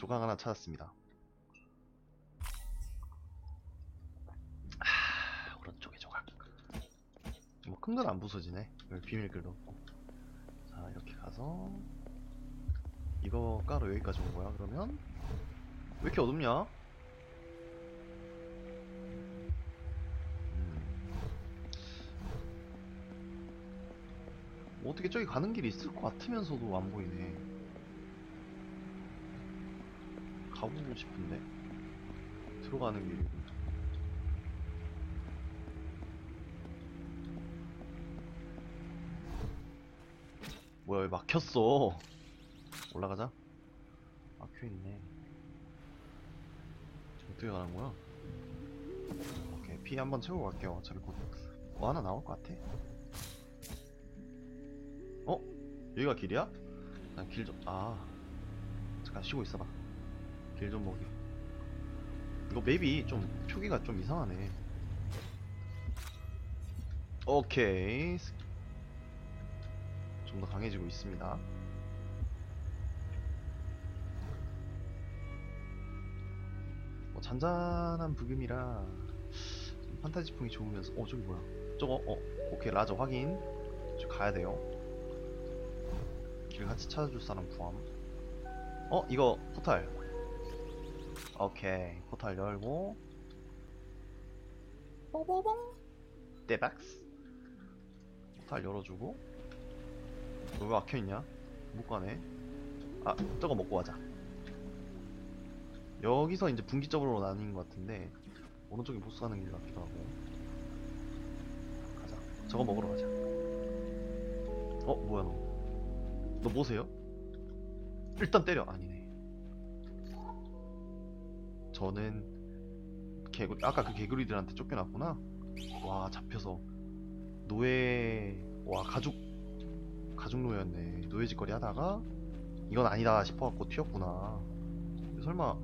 조각 하나 찾았습니다. 아, 오른쪽에 조각. 뭐 큰 건 안 부서지네. 여기 비밀글도 없고. 자, 이렇게 가서 이거 까러 여기까지 온 거야. 그러면 왜 이렇게 어둡냐? 음. 뭐 어떻게 저기 가는 길이 있을 것 같으면서도 안 보이네. 가보고 싶은데? 들어가는 길이 뭐야 왜 막혔어? 올라가자. 막혀있네. 어떻게 가는 거야? 오케이 피 한번 채우고 갈게요. 어차피 곧 뭐 하나 나올 것 같아. 어? 여기가 길이야? 난 길 좀.. 아. 잠깐 쉬고 있어봐 길좀 보게 이거 맵이 좀 표기가 좀 이상하네. 오케이. 좀 더 강해지고 있습니다. 뭐 잔잔한 부금이라 좀 판타지풍이 좋으면서 어 저기 뭐야? 저거 어 오케이. 라저 확인. 저 가야 돼요. 길 같이 찾아줄 사람 구함. 어 이거 포탈 오케이. 포탈 열고. 뽀뽀봉 대박스. 포탈 열어주고. 왜 막혀있냐? 못 가네. 아 저거 먹고 가자. 여기서 이제 분기점으로 나뉜 것 같은데 오른쪽에 보스 가는 길 같기도 하고. 가자. 저거 먹으러 가자. 어 뭐야 너. 너 뭐세요? 일단 때려. 아니네 저는 개구리 아까 그 개구리들한테 쫓겨났구나? 와 잡혀서. 노예 와 가죽 가죽 노예였네. 노예 짓거리 하다가 이건 아니다 싶어갖고 튀었구나. 설마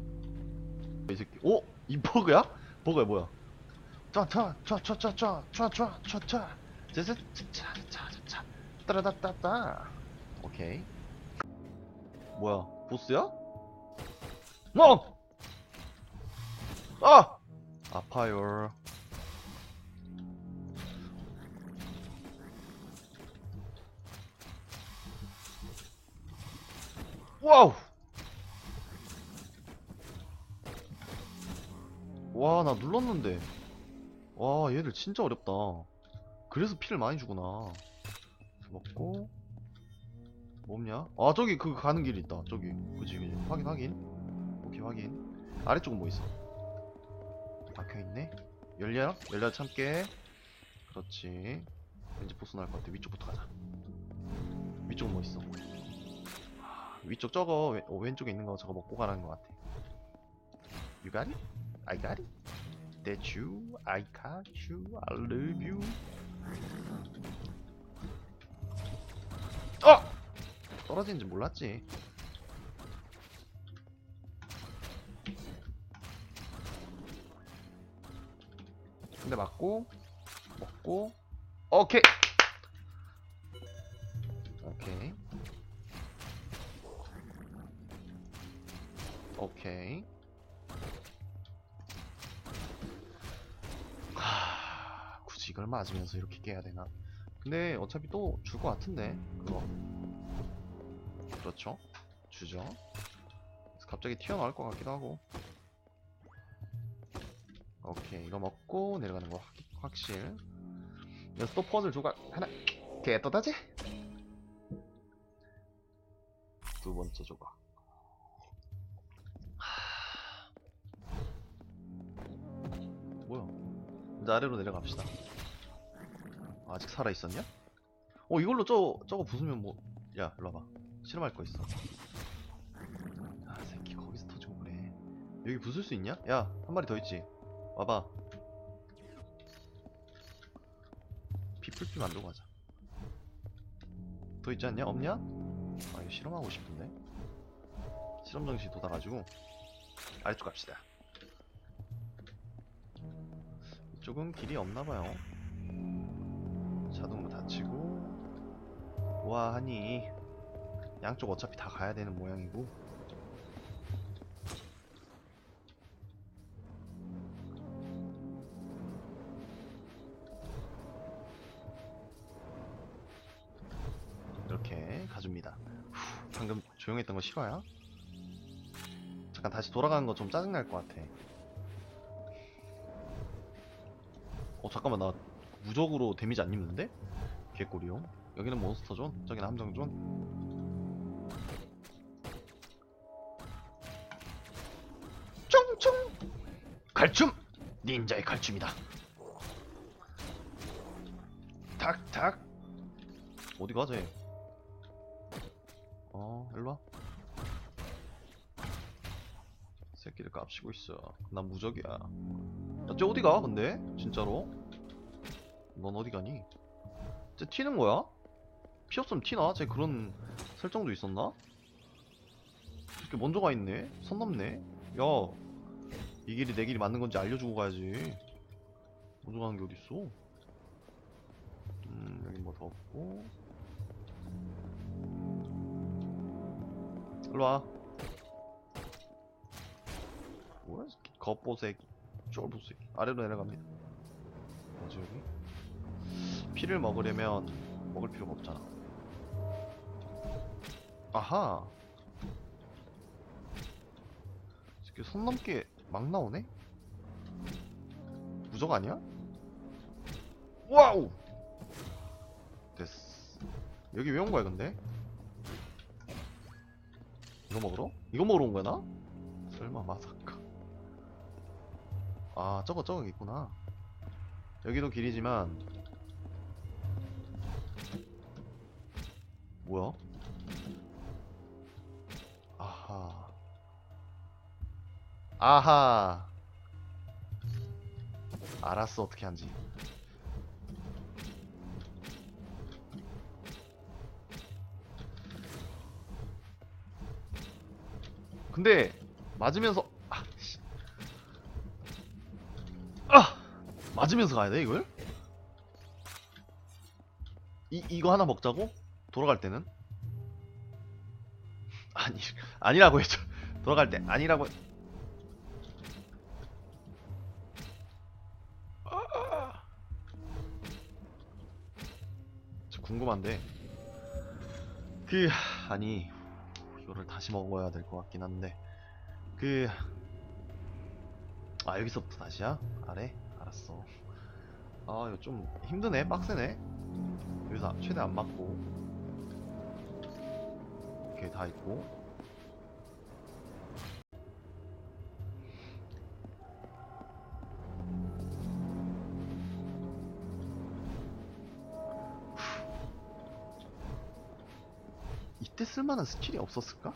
이 새끼 오? 이 버그야? 버그야 뭐야? 짜짜짜짜짜짜짜짜짜짜 짜짜짜짜짜짜 따라다따따. 오케이. 뭐야 보스야? 어! 아! 아파요. 와우! 와 나 눌렀는데. 와 얘들 진짜 어렵다. 그래서 피를 많이 주구나. 먹고. 뭐 없냐? 아 저기 그 가는 길이 있다. 저기. 그지 그지 확인 확인. 오케이 확인. 아래쪽은 뭐 있어 박혀있네? 열려? 열려 참게. 그렇지. 왠지 보스 나올 것 같아. 위쪽부터 가자. 위쪽은 뭐 있어? 위쪽 저거 왼, 어, 왼쪽에 있는 거 저거 먹고 가라는 것 같아. You got it? I got it? That you, I got you, I love you. 어! 떨어지는지 몰랐지 근데 맞고 먹고. 오케이. 오케이. 오케이. 하... 굳이 이걸 맞으면서 이렇게 깨야 되나? 근데 어차피 또 줄 것 같은데 그거. 그렇죠? 주죠. 갑자기 튀어나올 것 같기도 하고. 오케이 이거 먹고 내려가는 거 확, 확실. 여기서 또 퍼즐 조각 하나 개떠다지? 두 번째 조각. 하... 뭐야? 이제 아래로 내려갑시다. 아직 살아있었냐? 어 이걸로 저, 저거 부수면 뭐 야 일로 와봐. 실험할 거 있어. 아 새끼 거기서 터지고 그래. 여기 부술 수 있냐? 야 한 마리 더 있지? 와봐 비 풀피 만들고 가자. 더 있지 않냐? 없냐? 아 이거 실험하고 싶은데. 실험 정신이 돋아가지고 아래쪽 갑시다. 이쪽은 길이 없나봐요. 자동으로 닫히고. 우아하니 양쪽 어차피 다 가야 되는 모양이고 방금 조용했던 거 싫어요? 잠깐 다시 돌아가는 거 좀 짜증날 것 같아. 어 잠깐만 나 무적으로 데미지 안 입는데? 개꿀이요. 여기는 몬스터존, 저기는 함정존. 총총 갈춤 닌자의 갈춤이다. 탁탁 어디 가재? 어 일로 와. 새끼들 깝치고 있어. 난 무적이야. 야, 쟤 어디 가? 근데 진짜로? 넌 어디 가니? 쟤 튀는 거야? 피 없으면 튀나? 쟤 그런 설정도 있었나? 이렇게 먼저 가 있네. 선 넘네. 야, 이 길이 내 길이 맞는 건지 알려주고 가야지. 먼저 가는 게 어딨어? 음, 여기 뭐 더 없고. 일로 와. 뭐야. 겉보새끼. 쫄보새끼. 아래로 내려갑니다. 뭐지, 여기? 피를 먹으려면 먹을 필요가 없잖아. 아하. 이렇게 손 넘게 막 나오네? 무적 아니야? 와우! 됐어. 여기 왜 온 거야, 근데? 이거 먹으러? 이거 먹으러 온 거야, 나? 설마, 마사카. 아, 저거, 저거 있구나. 여기도 길이지만, 뭐야? 아하. 아하. 알았어, 어떻게 한지. 근데 맞으면서 아, 씨. 아! 맞으면서 가야 돼, 이걸? 이 이거 하나 먹자고? 돌아갈 때는? 아니 아니라고 했죠. 돌아갈 때 아니라고. 아! 저 궁금한데 그 아니 이거를 다시 먹어야 될 것 같긴 한데 그 아 여기서부터 다시야? 아래? 알았어. 아 이거 좀 힘드네, 빡세네. 여기서 최대 안 맞고 오케이 다 있고 이때 쓸만한 스킬이 없었을까?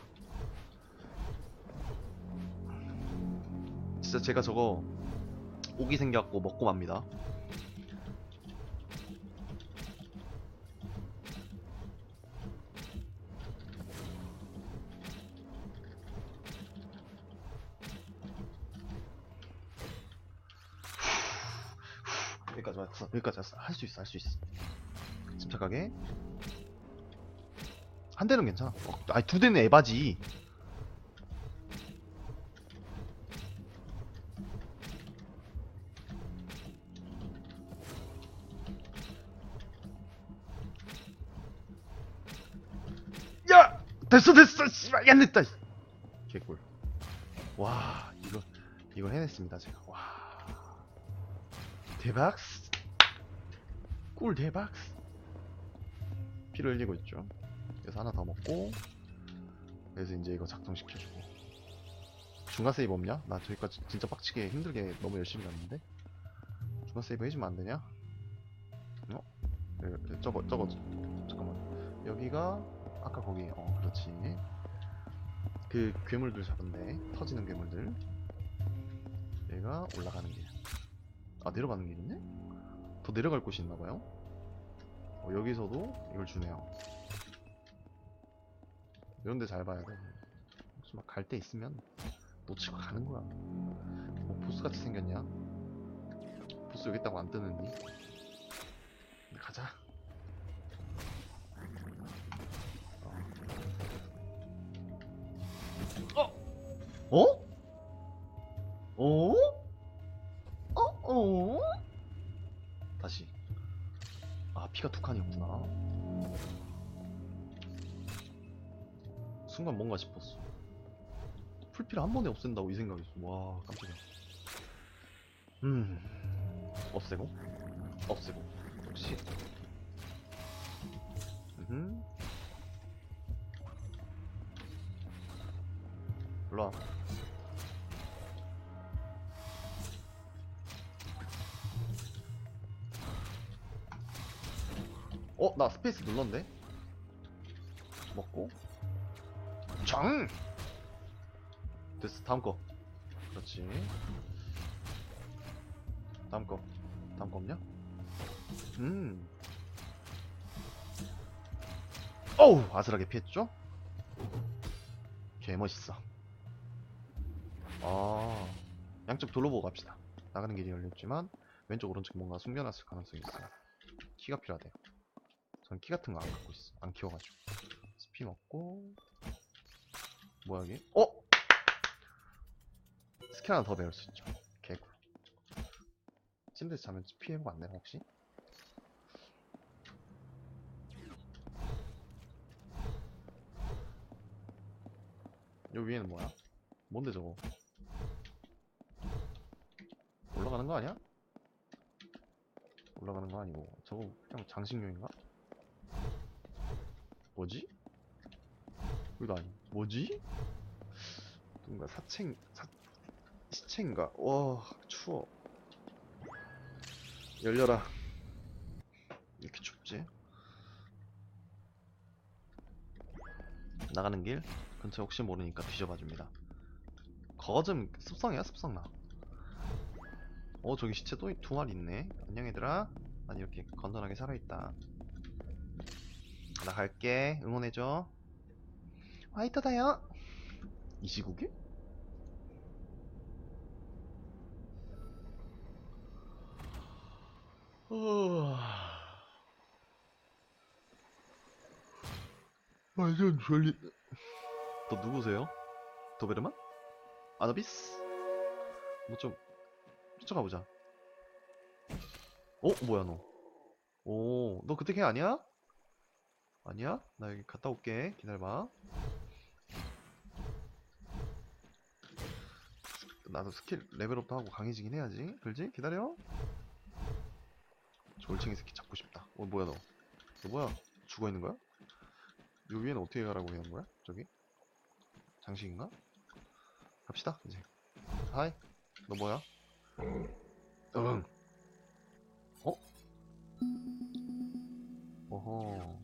진짜 제가 저거 오기 생겼고 먹고 맙니다. 여기까지 왔어. 여기까지 왔어. 할 수 있어 할 수 있어. 침착하게 한 대는 괜찮아. 어, 아니 두 대는 에바지. 야! 됐어 됐어 씨발. 야 됐다. 개꿀. 와 이거 이걸 해냈습니다 제가. 와. 대박. 꿀 대박. 피를 흘리고 있죠 그래서 하나 더 먹고 그래서 이제 이거 작동시켜주고. 중간 세이브 없냐? 나 저기까지 진짜 빡치게 힘들게 너무 열심히 갔는데? 중간 세이브 해주면 안 되냐? 어? 여- 여- 저거 저거 잠깐만. 여기가 아까 거기 어 그렇지. 그 괴물들 잡은데 터지는 괴물들. 얘가 올라가는 길. 아 내려가는 길 있네? 더 내려갈 곳이 있나봐요? 어, 여기서도 이걸 주네요 이런 데 잘 봐야 돼 혹시 막갈때 있으면 놓치고 가는 거야 뭐 보스 같이 생겼냐 보스 여기 있다고 안 뜨는니 가자 어? 어? 어? 어? 다시 아 피가 두 칸이었구나 순간 뭔가 싶었어. 풀피를 한 번에 없앤다고 이 생각했어. 와 깜짝이야. 음 없애고 없애고 역시. 음. 일로 와. 어, 나 스페이스 눌렀네? 먹고. 장! 됐어, 다음 거. 그렇지. 다음 거. 다음 거 없냐? 음. 어우, 아슬하게 피했죠? 개 멋있어. 아, 양쪽 둘러보고 갑시다. 나가는 길이 열렸지만, 왼쪽, 오른쪽 뭔가 숨겨놨을 가능성이 있어요. 키가 필요하대요. 전 키 같은 거 안 갖고 있어. 안 키워가지고. 스피 먹고. 뭐야, 이게? 어? 스킬 하나 더 배울 수 있죠. 개꿀. 찐데서 자면 피해가 안 되나, 혹시? 요 위에는 뭐야? 뭔데 저거? 올라가는 거 아니야? 올라가는 거 아니고 저거 그냥 장식용인가? 뭐지? 아니 뭐지? 뭔가 사챙 사 시체인가? 와 추워. 열려라. 이렇게 춥지? 나가는 길? 근처 혹시 모르니까 뒤져봐 줍니다. 거즘 습성이야 습성나. 어 저기 시체 또 두 마리 있네. 안녕 얘들아. 난 이렇게 건전하게 살아있다. 나 갈게. 응원해줘 화이트다요 이 시국에? 완전 졸리 너 누구세요? 도베르만? 아노비스? 뭐 좀 쫓아가 보자. 어? 뭐야 너? 오, 너 그때 걔 아니야? 아니야? 나 여기 갔다 올게. 기다려봐. 나도 스킬 레벨업도 하고 강해지긴 해야지. 그렇지? 기다려. 졸챙이 새끼 잡고 싶다. 어, 뭐야 너? 너 뭐야? 죽어 있는 거야? 요 위에는 어떻게 가라고 하는 거야? 저기? 장식인가? 갑시다 이제. 하이. 너 뭐야? 응. 어? 어허.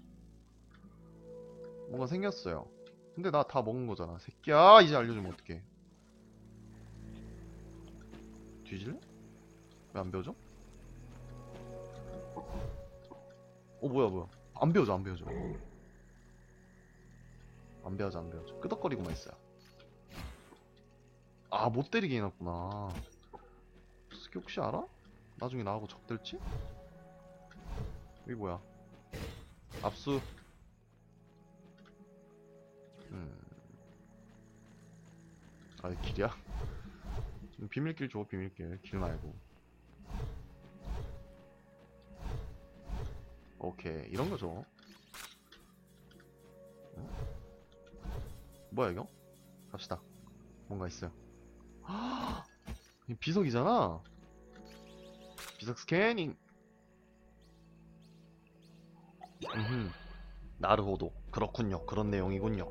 뭔가 생겼어요. 근데 나 다 먹은 거잖아. 새끼야, 이제 알려주면 어떡해. 뒤질래? 왜 안 배워져? 어, 뭐야, 뭐야. 안 배워져, 안 배워져. 안 배워져, 안 배워져. 끄덕거리고만 있어요. 아, 못 때리게 해놨구나. 스키 혹시 알아? 나중에 나하고 적될지? 이게 뭐야? 압수. 음. 아, 이 길이야? 좀 비밀길 줘, 비밀길. 길 말고. 오케이, 이런 거죠. 어? 뭐야, 이거? 갑시다. 뭔가 있어요. 이 비석이잖아. 비석 스캐닝. 음, 나르호도 그렇군요. 그런 내용이군요.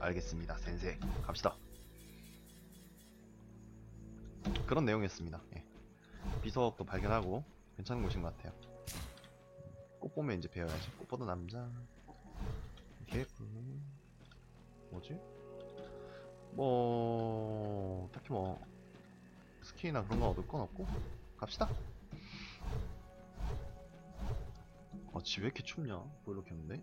알겠습니다, 센세. 갑시다. 그런 내용이었습니다. 예. 비석도 발견하고 괜찮은 곳인 것 같아요. 꽃 보면 이제 배워야지. 꽃 보던 남자. 개꿀. 뭐지? 뭐 딱히 뭐 스킨이나 그런 거 얻을 건 없고 갑시다. 아, 집왜 이렇게 춥냐? 보일러 켰는데.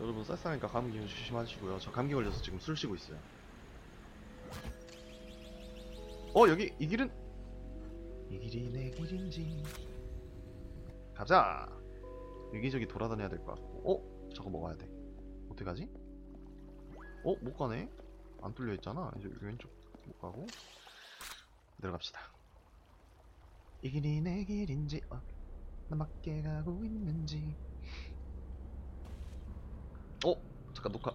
여러분 쌀쌀하니까 감기 좀 조심하시고요. 저 감기 걸려서 지금 술 쉬고 있어요. 어 여기 이 길은 이 길이 내 길인지 가자. 여기저기 돌아다녀야 될 것 같고. 어 저거 먹어야 돼. 어떻게 가지? 어 못 가네. 안 뚫려 있잖아. 이제 왼쪽 못 가고 내려갑시다. 이 길이 내 길인지 어, 나 맞게 가고 있는지. 어 잠깐 녹화